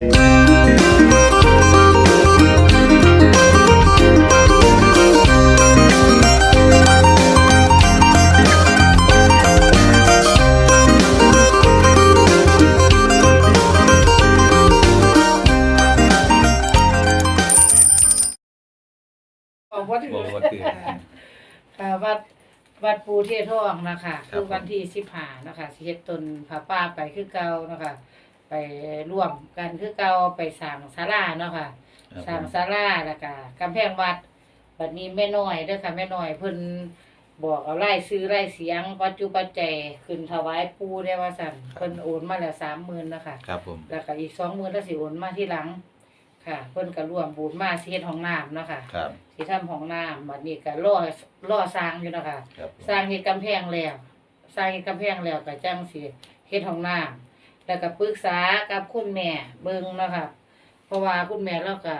บอกว่าถึงบอกว่าถือ ค่ะวัดวัดปูเทศทองนะคะครับ คือวันที่สิบห้านะคะสิเฮ็ดต้นผาป้าไปคือเก่านะคะ ไปร่วมกันคือเก่าไปสร้างศาลาเนาะค่ะครับสร้างศาลาแล้วก็กำแพงวัดบัดนี้แม่น้อยเด้อค่ะแม่น้อยเพิ่นบอกเอาไล่ซื้อไล่เสียงปัจจุปัจจัยขึ้นถวายปูได้ว่าสั่นเพิ่นโอนมาแล้ว30,000นะคะ ครับผมแล้วก็อีก20,000แล้วสิโอนมาที่หลัง ค่ะ เพิ่นก็ร่วมบุญมาสิเฮ็ดห้องน้ำเนาะค่ะ ครับสิทำห้องน้ำบัดนี้ก็รอรอสร้างอยู่เนาะคะครับผมสร้างเฮ็ดกำแพงแล้ว สร้างเฮ็ดกำแพงแล้วก็จังสิเฮ็ดห้องน้ำ แล้วก็ปรึกษากับคุณแม่เบิ่งเนาะค่ะ เพราะว่าคุณแม่เราก็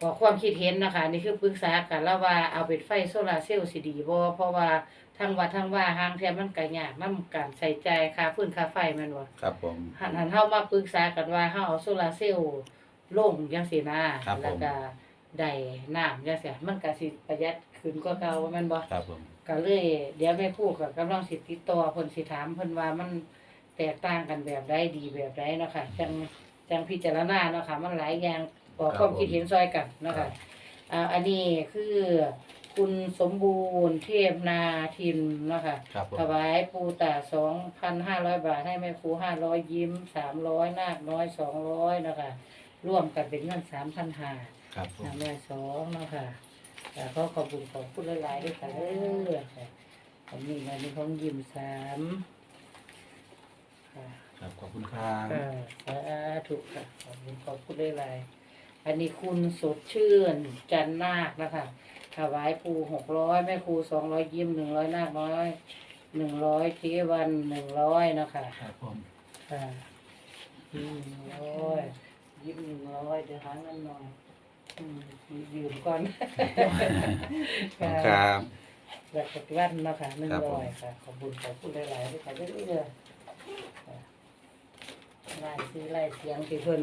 บอกความคิดเห็นนะคะนี่คือปรึกษากันแล้วว่าเอาเป็นไฟโซลาร์เซลล์สิดีบ่เพราะว่าทางวัดทางว่าห้างเทียมมันก็ยากนำการใส่ใจายค่าฟืนค่าไฟแม่นบ่ครับผมหันหันเฮามาปรึกษากันว่าเฮาเอาโซลาร์เซลล์ลงจังซี่นะครับผม แล้วก็ได้น้ำจังซี่มันก็สิประหยัดขึ้นกว่าเก่าแม่นบ่ ครับผม ก็เลยเดี๋ยวแม่ครูก็กำลังสิติดต่อเพิ่นสิถามเพิ่นว่ามัน แตกต่างกันแบบใดดีแบบใดเนาะค่ะจังจังพิจารณาเนาะค่ะมันหลายอย่างบอกความคิดเห็นซอยกันเนาะค่ะอ่าอันนี้คือคุณสมบูรณ์เทพนาทินเนาะค่ะครับผมถวายปูตาสองพันห้าร้อยบาทให้แม่ครูห้าร้อยยิ้มสามร้อยนาคน้อยสองร้อยนะคะร่วมกันเป็นเงินสามพันห้า ครับผมแม่สองเนาะค่ะแต่ก็ขอบคุณขอบคุณหลายๆด้วยค่ะเด้อค่ะผมมีอันนี้ของยิ้มสาม ค่ะครับขอบคุณครับค่ะสาธุค่ะขอบคุณขอบคุณหลายๆอันนี้คุณสดชื่นจันนาคนะคะถวายปูหกร้อยแม่ครูสองร้อยยิ้มหนึ่งร้อยนาคน้อยหนึ่งร้อยเทวันหนึ่งร้อยเนาะค่ะครับผมค่ะยิ้มหนึ่งร้อยยิ้มหนึ่งร้อยเดี๋ยวหาเงินหน่อยอืมยืมก่อนขอบคุณครับแบบปฏิวัติเนาะค่ะหนึ่งครับผร้มอยค่ะขอบคุณขอบคุณหลายๆด้วยค่ะเรื่อยๆค่ะ ไล่ซื้อไล่เสียงที่เพิ่น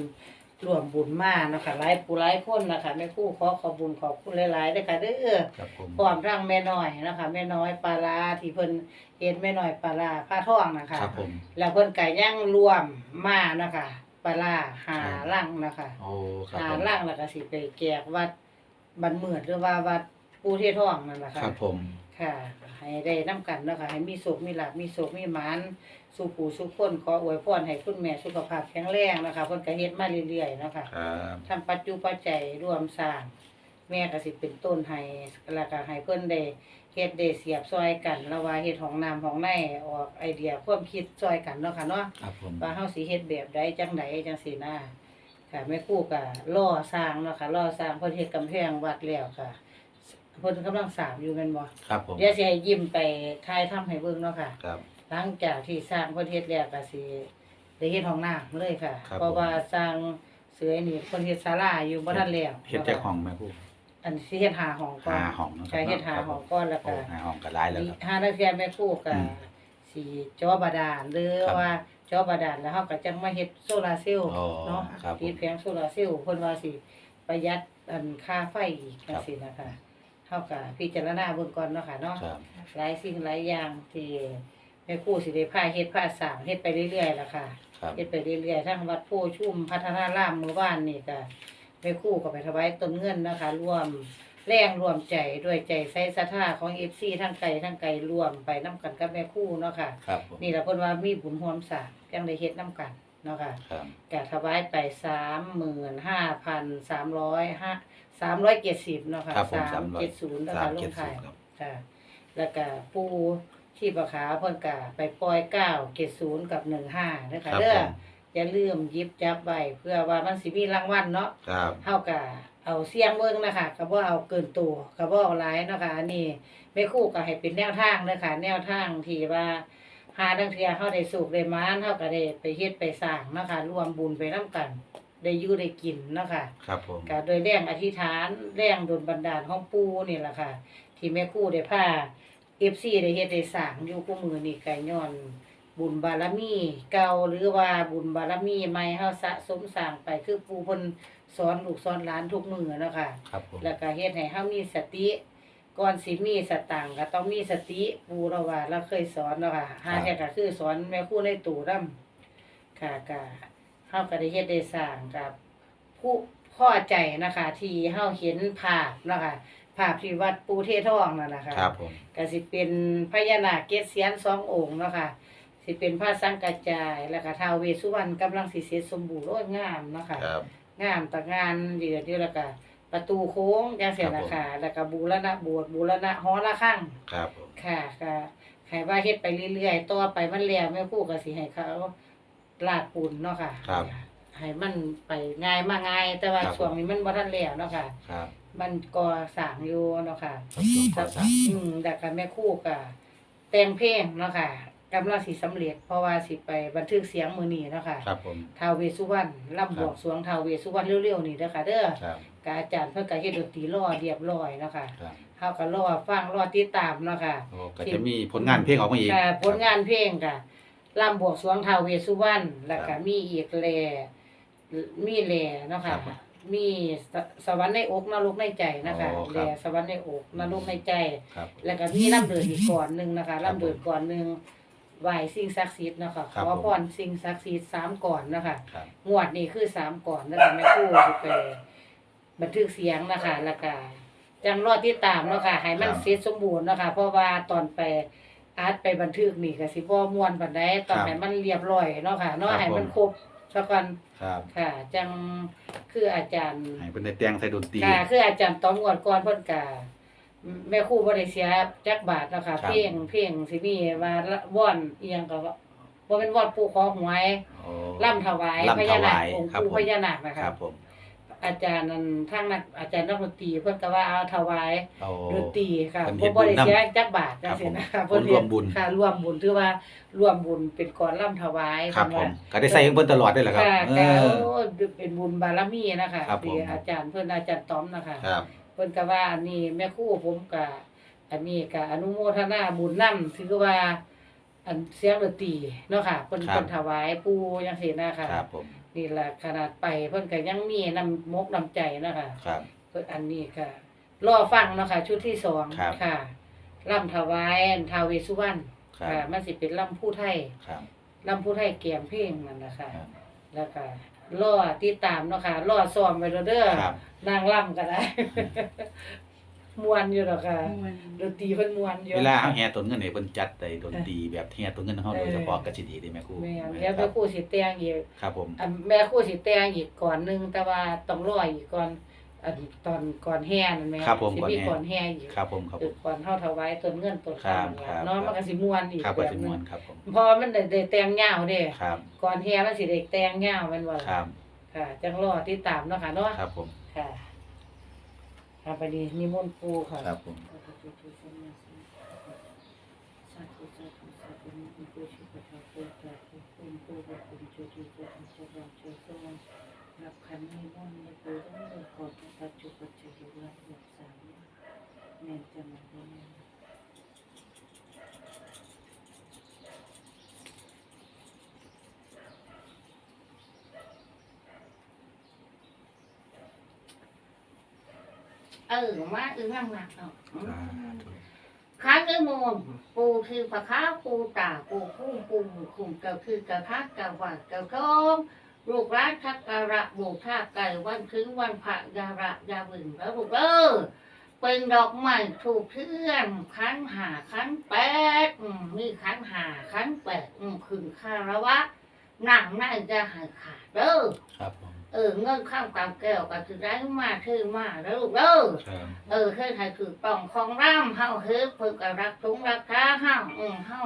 รวมบุญมาเนาะค่ะหลายผู้หลายคนนะคะแม่ครู่ขอขอบคุญขอบคุณหลายๆด้วยค่ะเด้อ ครับผม พร้อมทั้งแม่น้อยนะคะแม่น้อยปลาร้าที่เพิ่นเฮ็ดแม่น้อยปลาร้าผ้าทองนะคะครับผม แล้วเพิ่นก็ยังรวมมานะคะปลาร้าหาลังนะคะโอ้ ครับหาผมลังแล้วก็สิไปแจกวัดบันเมือดหรือว่าวัดปูเทศทองนั่นแหละค่ะครับผม ค่ะ ให้ได้นํกันเนาะค่ะให้มีสุขมีลาภมีสุขมีหมาน สู่ปู่สู่คนขออวยพรให้คุณแม่สุขภาพแข็งแรงนะคะเพิ่นก็เฮ็ดมาเรื่อยๆเนาะค่ะครับทำปัจจุปัจจัยร่วมสร้าง แม่ก็สิเป็นต้นให้แล้วก็ให้เพิ่นได้เฮ็ดได้เสียบซอยกันแล้วว่าเฮ็ดห้องน้ำห้องในออกไอเดียความคิดซอยกันเนาะค่ะเนาะ ครับผม ว่าเฮาสิเฮ็ดแบบใดจังไดจังซี่นะค่ะแม่ครูก็ล่อสร้างเนาะค่ะล่อสร้างเพิ่นเฮ็ดกำแพงวัดแล้วค่ะเพิ่นกำลังสร้างอยู่แม่นบ่ครับผม เดี๋ยวสิให้ยิ้มไปถ่ายทำให้เบิ่งเนาะค่ะ ครับ หลังจากที่สร้างเพิ่นเฮ็ดแล้วก็สิได้เฮ็ดห้องน้ำเลยค่ะ ครับ เพราะว่าสร้างเสือนี่เพิ่นเฮ็ดศาลาอยู่บ่ทันแล้วเฮ็ดแจกห้องไหมครูอันสิเฮ็ดหาห้องก่อนหาห้องเนาะใช่เฮ็ดหาห้องก่อนแล้วโอ้ก็ หาห้องก็ได้แล้วครับหานักเรียนแม่ครูก็อืมสิเจอบาดาลหรือครับว่าเจอบาดาลแล้วเฮาก็จังมาเฮ็ดโซลาร์เซลล์อ๋อเนาะครับผมติดแผงโซลาร์เซลล์เพิ่นว่าสิประหยัดอันค่าไฟอีกจังซี่นะคะเฮาก็พิจารณาเบิ่งก่อนเนาะค่ะเนาะครับ หลายสิ่งหลายอย่างที่ แม่ครูสิได้พาเฮ็ดพาสร้างเฮ็ดไปเรื่อยๆล่ะค่ะ ครับ เฮ็ดไปเรื่อยๆทั้งวัดโพชุ่มพัฒนารามเมื่อวานนี่ก็แม่ครูก็ไปถวายต้นเงินนะคะ ร่วมแรงรวมใจด้วยใจใส่ศรัทธาของ FC ทั้งไกลทั้งไกลรวมไปนํกันกับแม่ครูเนาะค่ะ ครับผมนี่ล่ะเพิ่นว่ามีบุญร่วมสร้างจังได้เฮ็ดนํกันเนาะค่ะครับก็ถวายไป35,300 370เนาะค่ะครับผมสามร้อย370เนาะสาค่ะมลเจ็ดงสิท้ายบครับ ค่ะ แล้วก็ปู ที่ประขาวเพิ่นก็ไปปล่อยเก้าเกศศูนย์กับหนึ่งห้าเด้อครัค่ะบเด้อผม อย่าลืมหยิบจับไว้เพื่อว่ามันสิมีรางวัลเนาะครับเฮาก็เอาเสี่ยงเบิ่งนะคะก็บ่เอาเกินตัวก็บ่เอาหลายเนาะค่ะอันนี้แม่ครูก็ให้เป็นแนวทางเด้อค่ะแนวทางที่ว่าหาดังเทื่อเฮาได้สุขได้หมานเฮาก็ได้ไปเฮ็ดไปสร้างเนาะค่ะร่วมบุญไปนํกัน ได้อยู่ได้กินเนาะค่ะ ครับผม ก็โดยแรงอธิษฐานแรงดลบันดาลของปู่นี่แหละค่ะ ที่แม่ครู่ได้พา FC ได้เฮ็ดได้สร้างอยู่คู่มือนี่ก็ย้อน บุญบารมี เก่าหรือว่าบุญบารมีใหม่เฮาสะสมสร้างไปคือปู่เพิ่นสอนลูกสอนหลานทุกมื้อเนาะค่ะครับผมแล้วก็เฮ็ดให้เฮามีสติก่อนสิมีสตางค์ก็ต้องมีสติปู่เราว่าเราเคยสอนเนาะค่ะหาแท้ก็คือสอนแม่ครูในตู่นำค่ะก็เฮาก็ได้เฮ็ดได้สร้างกับผู้พอใจนะคะ ที่เฮาเห็นภาพนะคะ ภาพที่วัดปูเททองนั่นนะคะครับผมก็สิเป็นพญานาคเกศเสียนสององค์เนาะค่ะสิเป็นพระสังกัจจาย แล้วก็ท้าวเวสสุวรรณกำลังสิเสร็จสมบูรณ์โอ้ยงามเนาะค่ะครับ งามตะงานเดือดอยู่แล้วก็ประตูโค้งจังซี่นะคะแล้วก็บูรณะโบสถ์บูรณะหอระฆังครับผมค่ะก็ให้ว่าเฮ็ดไปเรื่อยๆต่อไปมันแล้วแม่ครูก็สิให้เขาลาดปูนเนาะค่ะครับให้มันไปง่ายมาง่ายแต่ว่าครับช่วงนี้มันบ่ทันแล้วเนาะค่ะ ครับ มันก่อสร้างอยู่เนาะค่ะครับช่วงข้อสามอืมแต่ก็แม่ครู่ก็แต่งเพลงเนาะค่ะกำลังสิสำเร็จ เพราะว่าสิไปบันทึกเสียงมื้อนี้เนาะค่ะครับผม ท้าวเวสสุวรรณล่ำบวงสรวงท้าวเวสสุวรรณเร็วๆนี่เด้อค่ะเด้อครับกอาจารย์เพิ่นก็เฮ็ดดนตรีรอเรียบร้อยเนาะค่ะครับเฮาก็รอฟังรอติดตามเนาะค่ะ โอ้ก็จะมีผลงานเพลงออกมาอีก ค่ะผลงานเพลงค่ะล่ำบวงสรวงท้าวเวสสุวรรณแล้วครัก็บมีอีกแลมีแลเนาะครัค่ะบผ มมีสสวรรค์ในอกนรกในใจนะคะอ๋อคแลรับสวรรค์ในอกนรกในใจ ครับแล้วก็มีล่ำเดินอีกก่อนหนึงนะคะครับล่ำเดินก่อนหนึงไหวสิ่งศักดิ์สิทธิ์เนาะคะขครับอผม พรสิ่งศักดิ์สิทธิ์สามก่อนนะคะ ครับ งวดนี้คือสามก่อนนะคะแม่ครู่สิไปบันทึกเสียงนะคะแล้วก็จังรอดที่ตามเนาะค่ะให้มันครับเสร็จสมบูรณ์เนาะค่ะเพราะว่าตอนไปอาร์ตไปบันทึกนี่ก็สิบ่ม่วนปานใดตอนครับให้มันเรียบร้อยเนาะค่ะเนาะครับให้มันผม ครบ ซะก่อนครับค่ะ จังคืออาจารย์ให้เป็นได้แต่งใส่ดนตรี ค่ะคืออาจารย์ตอมงวดก่อนเพิ่นก็แม่ครูบ่ได้เสียจักบาทเนาะค่ะ ครับ เพลงเพลงสิมีว่าละว่อนอีหยังก็ว่าบ่เป็นว่อนปู่ขอหวยโอ้ล่ำถวายล่ำพถญานาควายองค์ครับปู่ผม พญานาคนะคคะรับผม อาจารย์นั้นทางนักอาจารย์นักดนตรีเพิ่นก็ว่าเอาถวายโอ้ดนตรีค่ะเพิ่นเฮ็บ่ดบ่ได้บุญนำ เสียจักบาทจังซี่นะคะครับผมเฮ็ดร่วมบุญ ค่ะร่วมบุญถือว่าร่วมบุญเป็นก่อนล่ำถวายครับเพิ่นผว่ามก็ได้ใส่ของเพิ่นตลอดได้แหละครับ ค่ะเอก็อ โอ้เป็นบุญบารมีนะคะครับผม ที่อาจารย์เพิ่นอาจารย์ตอมนะคะครับ เพิ่นก็ว่าอันนี้แม่ครูผมก็อันนี้ก็อนุโมทนาบุญนํถือว่า อันเสียงดนตรีเนาะค่ะเพิ่นครับ เพิ่นถวายปู่จังซี่นะคะครับผม นี่ล่ะขนาดไปเพิ่นก็ยังมีน้ำมกน้ำใจเนาะค่ะครับ เพิ่นอันนี้ก็รอฟังเนาะค่ะชุดที่สองครับ ค่ะล่ำถวายท้าวเวสสุวรรณครับค่ะมันสิเป็นล่ำผู้ไทยครับ ล่ำผู้ไทยเกียมเพลงนั่นนะคะครับ แล้วก็รอติดตามเนาะค่ะรอซ้อมไว้เด้อครับ นางล่ำก็ได้ มวนอยู่ดอกค่ะดนตรีเพิ่นมวนอยู่เวลาเอาแห่ต้นเงินให้เพิ่นจัดได้ดนตรีแบบแห่ต้นเงินเฮาโดยเฉพาะก็สิดีเด้แม่ครูแม่นคเดี๋ยวรัแม่บครูสิแต่งอีกครับผมอันแม่ครูสิแต่งอีกก่อนหนึงแต่ว่าต้องรออีกก่อนอันตอนก่อนแห่นั่นแหมครับผมสิก่อนมีแห่ก่อนแห่อีกครับผมครับเอผอมก่อนเฮาถวายต้นเงินต้นครัทาบงครับเนาะมันก็สิม่วนอีกครับแบก็บสินึม่วงนครับผมเพอมันได้ได้แต่งยาวเด้ครับก่อนแห่มันสิได้แต่งยาวแม่นบ่ล่ะครับค่ะจังรอติดตามเนาะค่ะเนาะครับผมค่ะ ค่ะไปดีนิมนต์ปู่ค่ะครับผมสาธุสาธุสาธุนิมนต์ปู่ชุกะทาปู่ตาปู่ปู่ปู่ปู่ปู่จุจุจุจุจุจุจุรับขันนิมนต์ในปู่ต้องเลยขอพระปัจจุปัจจุบันรับหลักสามแม่นจะมาได้ เออมาเออนั่งหนักเนาะสาธุค้างเอ้ยโมมปูคือปะค้าปูตาปูคุ้มปูคุมเก่าคือกะค้ากะวัดกะทองลูกร้านทักการะบูท่าไก่วันคืนวันพระยาระยาบึงแล้วลูกเออเป็นดอกไม้ถูกเพื่อนขันหาขันแปดอืมมีขันหาขันแปดอืมคืนคารวะหนังน่าจะหายขาดเด้อครับผม เออเงินข้ามกำแก้วก็คือได้มาคือมาแล้วลูกเด้อครับเออเคยใครคือต้องของร่ำเฮาเฮ็ดฝึกกับรักทุงรักท้าเฮาอืมเฮา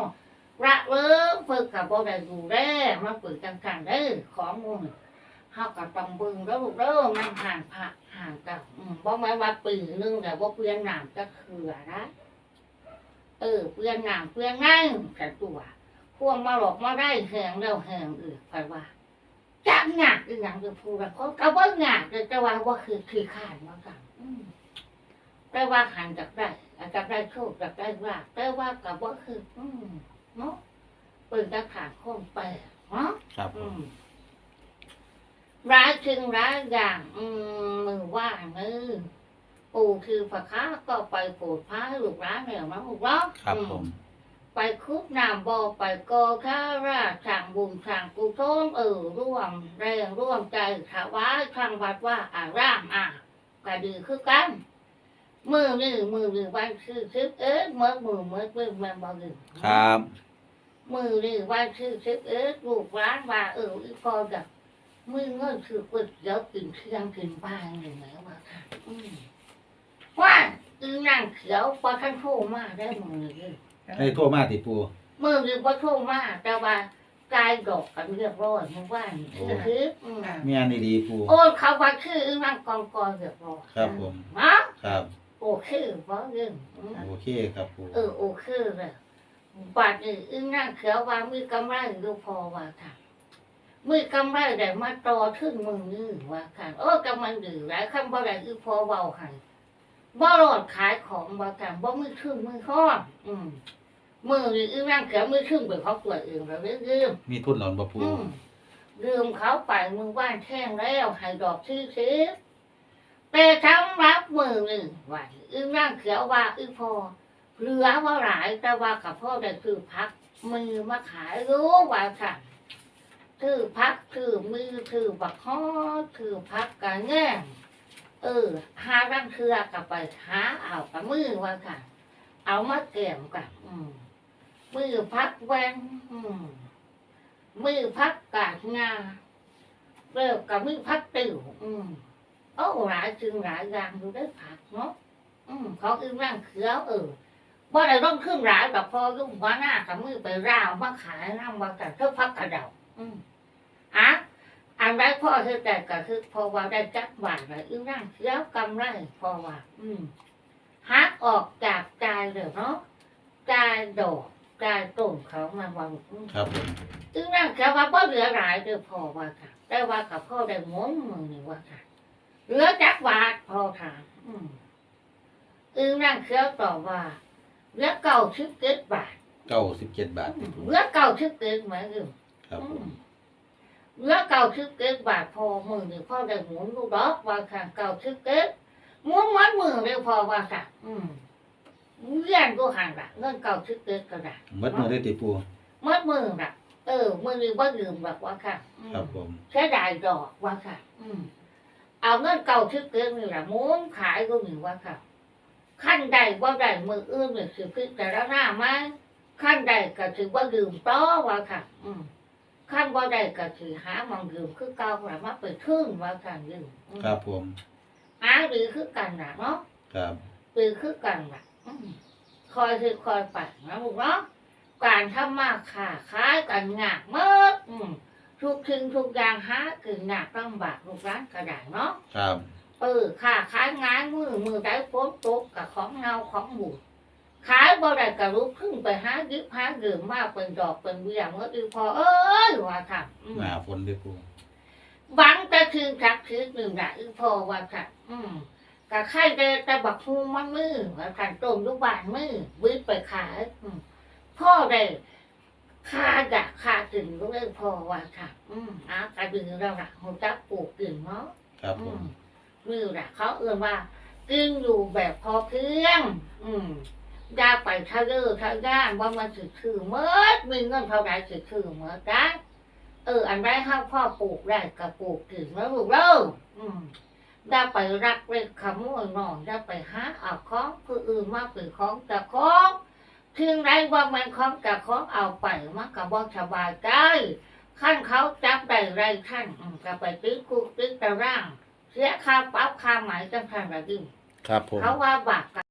ระเลิงฝึกกับบ่ได้ดูแลมาฝึกจังกันเด้อของมึงเฮาก็ต้องเบิ่งแล้วลูกเด้อมันห่างพระห่างกับอืมบ่แม่นว่าปีนึงแต่บ่เปลี่ยนน้ำจะเขือนะเออเปลี่ยนน้ำเปลี่ยนงั้นแต่ตัวพวกมาหลอกมาได้แหงแล้วแหงอีกไปว่า จักหนักอีหยังจะพูดว่าเขาก็บ่หนักแต่ว่าบ่คือคือข้านว่ากันอืมแต่ว่าหันจากได้อาจจะได้โชคจากได้ว่าแต่ว่ากับว่าคือ อืมเนาะเปิดกระถางโค้งแปดเนาะครับผอืมมร้ายจึงร้ายอย่าง อืมมือว่าเนื้อปู่คือพระค้าก็ไปโปรดพระลูกร้านเนี่ยมั้งลูกร้องครับผม ไปคุกน้ำบ่อไปกอข้าราชสั่งบุญสั่งกุศลเออร่วมแรงร่วมใจถวายทางวัดว่าอารามอะก็ดีคือกันมือนี่มือนี่วันคือซึกเอ๊ะเมื่อมือเมื่อเมื่อมือบ่ลืมครับ มือนี่วันคือซึกเอ๊ะลูกร้านว่าเอออีพอกับมือเงินคือก๋วยเดี๋ยวกินเที่ยงกินบ้านหนึ่งแล้วว่าค่ะว่าอีนั่งเขียวพอท่านโทรมาได้มือนี่ ให้โทรมาติปูมือนี่พอโทรมาแต่ว่ากายดอกกันเรียบร้อยเมื่อวานนี่คือคืออืมแม่นดีๆปูโอ้ยเขาว่าคืออีนั่งกองกองเรียบร้อยครับผมเนาะครับ โอเคเพราะเรื่องอืมโอเคครับปูเออโอเคเลยบัดนี้อึ้งนั่งเขียวว่ามีกำไรดูพอว่าค่ะมีกำไรแต่มาต่อทึ่งมือนี่ว่าค่ะโอ้กำลังดื้อหลายคำบ่ได้คือพอเบาให้ บ่รอดขายของว่าค่ะบ่มือทึ่งมือข้อนอืมมือนี่อึ้งนั่งเขียวมือทึ่งเป็นของตัวเองแล้วเรื่องมีทุนหลอนบ่ปูอืมลืมเขาไปมือว่านแท่งแล้วให้ดอกที่ซื้อแต่ทำรับมือหนึ่งว่าอึ้งนั่งเขียวว่าอึ้งพอเหลือว่าหลายแต่ว่ากับพ่อได้คือพักมือมาขายรู้ว่าค่ะคือพักคือมือคือบักฮอคือพักกันแง่ เออ หารังเครือกับไปหาเอากับมือว่าค่ะ เอามาเกี่ยมกับมมือพักแวนมมือพักกาดงาเริ่มกับมือพักติ่วอืมโอ้หลายจึงหลายอย่างอยู่ได้ผักเนาะอืมเขาอึ้งร่างเขียวเออบ่ได้ร่มขึ้นหลายกับพอยุ่งหัวหน้ากับมือไปร่าวมาขายน้ำมาแต่เท่าพักกระเดาอืมอะ อันใดพ่อคือแต่ก็คือพอว่าได้จักบาทเลยอึ้งร่างเสียวกำไรพอว่า อืมหักออกจากใจเลยเนาะใจดอกใจต้นเขามาว่าอืมครับผมอึ้งร่างเสียวว่าบ่เหลือหลายเด้อพอว่าค่ะแต่ว่ากับพ่อได้หมุนมือนี่ว่าค่ะเหลือจักบาทพอถามอืมอึ้งร่างเสียวตอบว่าเหลือเก่าชิบเกิดบาทเก้าสิบเจ็ดบาทติปูเหลือเก่าชิบเกิดไหมเออครับผม เหลือเก่าชิบเกิดบาทพอมือนี่พ่อได้หมุนลูกดอกว่าค่ะเก่าชิบเกิดหมุนมัดมือเร็วพอว่าค่ะอืมเลี้ยนก็ห่างละเงินเก่าชิบเกิดก็ได้หมดมือได้ติปูมัดมือละเออมือนี่ว่าลืมแบบว่าค่ะอืมครับผมใช้ได้ดอกว่าค่ะ อืมเอาเงินเก่าชิบเกิดนี่แหละหมุนขายก็หนึ่งว่าค่ะขั้นใดว่าใดมืออื่นเนี่ยสิพิจารณาไหมขั้นใดก็ถือว่าลืมต้อว่าค่ะ อืม ขั้นว่าใดก็ถือหามังลืมคือเก่าหรือมาเปิดครึ่งว่าค่ะลืมอืมครับผมหาหรือคือกันนะเนาะครับหรือคือกันนะอืมคอยคือคอยไปนะลูกเนาะการทำมาค้าขายกันงากเมื่ออืมทุกทิ้งทุกอย่างหาคือหนักต้องบากลูกร้านกระดาษเนาะครับเออค่ะขายงานมือมือได้โพสตกกับของเงาของบูด ขายบ่ได้กระลุกขึ้นไปหาดิบหาเดือมากเป็นดอกเป็นเบี้ยเมื่ออีพอเอ้ยว่าค่ะอืมหน้าฝนติปูหวังแต่คือทักคือหนึ่งละอีพอว่าค่ะ อืมกะไข่แต่แต่บักฮูมันมือว่าค่ะต้มลูกบานมือวิไปขายอืมพ่อได้คาดะคาถึงก็เลยพอว่าค่ะ อืมอากระดึงเราละหัวจักปลูกกึ่งเนาะครับผมนี่แหละเขาเอื่นว่ากินอยู่แบบพอเพียง อืมอ ย่าไปทะเลอทะย่านว่ามันสิคือเมื่อมีเงินเท่าไรสิคือเมื่อกันเออ อันใดห้าพ่อปลูกได้ก็ปลูกถึงแล้วลูกเล่าอืมอย่าไปรักเล็กขโมยนอนอย่าไปหาเอาของผู้อื่นมาเป็นของแต่ของถึงไรว่ามันของแต่ของเอาไปมันก็บ่สบายใจขั้นเขาจับได้ไรขั้นอืมก็ไปตื้อคุกตื้อตาราง เสียค่าปรับค่าหมายจังทันระดึงครับผมเขาว่าบาป